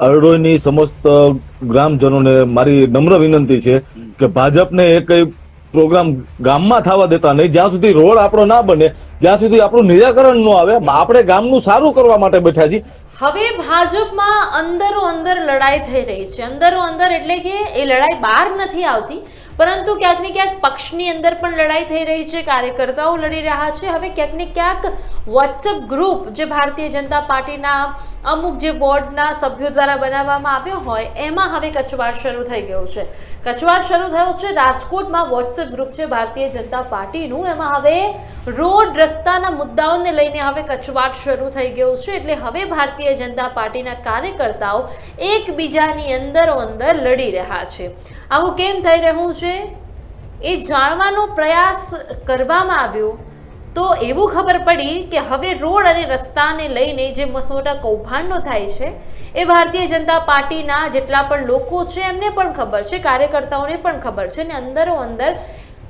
અરડોઈની સમસ્ત ગ્રામજનોને મારી નમ્ર વિનંતી છે કે ભાજપને એ કઈ પ્રોગ્રામ ગામમાં થવા દેતા નહીં. જ્યાં સુધી રોડ આપણો ના બને જ્યાં સુધી આપણું નિરાકરણ ન આવે આપણે ગામનું સારું કરવા માટે બેઠા છીએ. હવે ભાજપમાં અંદરો અંદર લડાઈ થઈ રહી છે. અંદરો અંદર એટલે કે એ લડાઈ બહાર નથી આવતી, પરંતુ ક્યાંક ને ક્યાંક પક્ષની અંદર પણ લડાઈ થઈ રહી છે, કાર્યકર્તાઓ લડી રહ્યા છે. હવે ક્યાંક ને ક્યાંક વોટ્સઅપ ગ્રુપ જે ભારતીય જનતા પાર્ટીના અમુક જે બોર્ડના સભ્યો દ્વારા બનાવવામાં આવ્યો હોય, એમાં હવે કચવાટ શરૂ થઈ ગયો છે. કચવાટ શરૂ થયો છે. રાજકોટમાં વોટ્સઅપ ગ્રુપ છે ભારતીય જનતા પાર્ટીનું. એમાં હવે રોડ રસ્તાના મુદ્દાઓને લઈને હવે કચવાટ શરૂ થઈ ગયો છે. એટલે હવે ભારતીય જનતા પાર્ટીના કાર્યકર્તાઓ એકબીજાની અંદરો અંદર લડી રહ્યા છે. આવું કેમ થઈ રહ્યું છે? એ જાણવાનો પ્રયાસ કરવામાં આવ્યો તો એવું ખબર પડી કે હવે રોડ અને રસ્તાને લઈને જે મોટા કૌભાંડો થાય છે, એ ભારતીય જનતા પાર્ટીના જેટલા પણ લોકો છે એમને પણ ખબર છે, કાર્યકર્તાઓને પણ ખબર છે અને અંદરો અંદર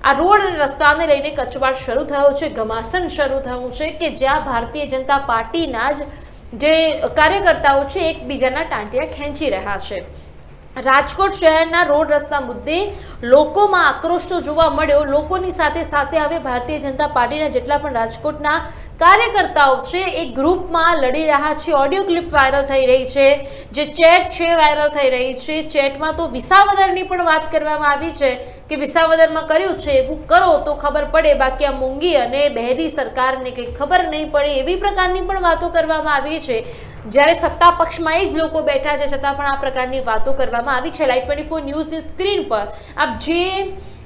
આ રોડ અને રસ્તાને લઈને કચવાટ શરૂ થયો છે, ઘમાસણ શરૂ થયું છે કે જ્યાં ભારતીય જનતા પાર્ટીના જ જે કાર્યકર્તાઓ છે, એકબીજાના ટાંટિયા ખેંચી રહ્યા છે. રાજકોટ શહેરના રોડ રસ્તા મુદ્દે લોકોમાં આક્રોશ તો જોવા મળ્યો. લોકોની સાથે સાથે હવે ભારતીય જનતા પાર્ટીના જેટલા પણ રાજકોટના કાર્યકર્તાઓ છે એ ગ્રુપમાં લડી રહ્યા છે. ઓડિયો ક્લિપ વાયરલ થઈ રહી છે. જે ચેટ છે વાયરલ થઈ રહી છે. ચેટમાં તો વિસાવદરની પણ વાત કરવામાં આવી છે કે વિસાવદરમાં કર્યું છે, એવું કરો તો ખબર પડે. બાકી આ મૂંગી અને બહેરી સરકારને કંઈ ખબર નહીં પડે એવી પ્રકારની પણ વાતો કરવામાં આવી છે. જ્યારે સત્તા પક્ષમાં એ જ લોકો બેઠા છે, છતાં પણ આ પ્રકારની વાતો કરવામાં આવી છે. લાઈટ ટ્વેન્ટી ફોર ન્યૂઝની સ્ક્રીન પર આપ જે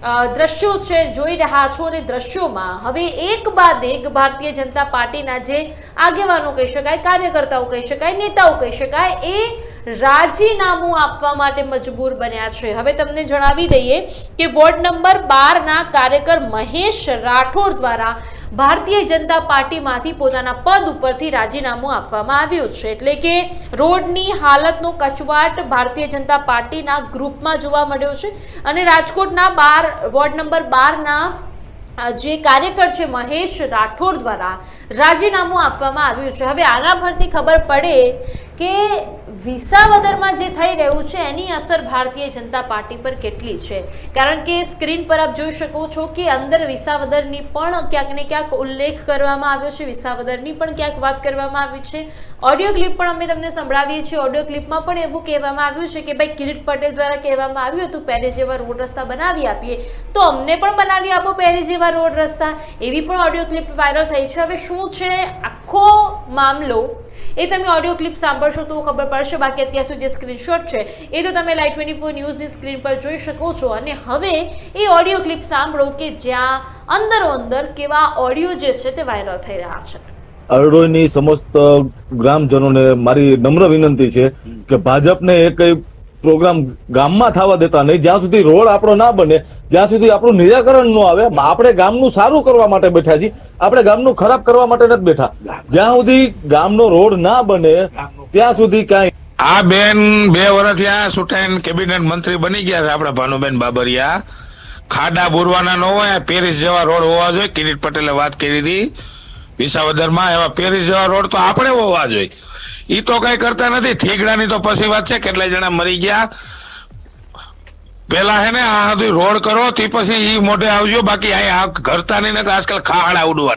દ્રશ્યો છે, જોઈ રહ્યા છો અને દ્રશ્યોમાં હવે એક બાદ એક ભારતીય જનતા પાર્ટીના જે આગેવાનો કહી શકાય, કાર્યકર્તાઓ કહી શકાય, નેતાઓ કહી શકાય, એ રાજીનામું આપવા માટે મજબૂર બન્યા છે. હવે તમને જણાવી દઈએ કે વોર્ડ નંબર બારના કાર્યકર મહેશ રાઠોડ દ્વારા ભારતીય જનતા પાર્ટીમાંથી પોતાના પદ ઉપરથી રાજીનામું આપવામાં આવ્યું છે. એટલે કે રોડની હાલતનો કચવાટ ભારતીય જનતા પાર્ટીના ગ્રુપમાં જોવા મળ્યો છે અને રાજકોટના બાર, વોર્ડ નંબર બારના જે કાર્યકર છે મહેશ રાઠોડ દ્વારા રાજીનામું આપવામાં આવ્યું છે. હવે આના પરથી ખબર પડે કે વિસાવદરમાં જે થઈ રહ્યું છે, એની અસર ભારતીય જનતા પાર્ટી પર કેટલી છે? કારણ કે સ્ક્રીન પર આપ જોઈ શકો છો કે અંદર વિસાવદરની પણ ક્યાંક ને ક્યાંક ઉલ્લેખ કરવામાં આવ્યો છે, વિસાવદરની પણ ક્યાંક વાત કરવામાં આવી છે. ઓડિયો ક્લિપ પણ અમે તમને સંભળાવીએ છીએ. ઓડિયો ક્લિપમાં પણ એવું કહેવામાં આવ્યું છે કે ભાઈ કિરીટ પટેલ દ્વારા કહેવામાં આવ્યું હતું પેરિસ જેવા રોડ રસ્તા બનાવી આપીએ. તો અમને પણ બનાવી આપો પેરિસ જેવા રોડ રસ્તા. એવી પણ ઓડિયો ક્લિપ વાયરલ થઈ છે. હવે શું છે આખો મામલો? એ તમે ઓડિયો ક્લિપ સાંભળશો તો ખબર પડશે. બાકી અત્યાર સુધી જે સ્ક્રીનશોટ છે, એ તો તમે લાઈટ ટ્વેન્ટી ફોર ન્યૂઝની સ્ક્રીન પર જોઈ શકો છો. અને હવે એ ઓડિયો ક્લિપ સાંભળો કે જ્યાં અંદરો અંદર કેવા ઓડિયો જે છે તે વાયરલ થઈ રહ્યા છે. અરડોઈની સમસ્ત ગ્રામજનોને મારી નમ્ર વિનંતી છે કે ભાજપને એ કઈ પ્રોગ્રામ ગામમાં થવા દેતા નહીં. જ્યાં સુધી રોડ આપણો ના બને, જ્યાં સુધી આપણું નિરાકરણ ન આવે, આપણે ગામનું સારું કરવા માટે બેઠા છીએ. આપણે ગામનું ખરાબ કરવા માટે નથી બેઠા. જ્યાં સુધી ગામનો રોડ ના બને ત્યાં સુધી કાંઈ આ બેન બે વર્ષ આ સુટાઈન કેબિનેટ મંત્રી બની ગયા છે આપણા ભાનુબેન બાબરિયા. ખાડા બોરવાના ન હોય પેરિસ જેવા રોડ હોવા જોઈએ. કિરીટ પટેલે વાત કરી હતી વિસાવદરમાં, એવા પેરિસ જેવા રોડ તો આપણે હોવા જોઈએ. ઈ તો કઈ કરતા નથી. થેગડાની તો પછી વાત છે કેટલા જણા મરી ગયા. પેલા હે ને, આ સુધી રોડ કરો, તે પછી એ મોઢે આવજો. બાકી અહીંયા ઘરતા નહીં ને આજકાલ ખાડા ઉડવા.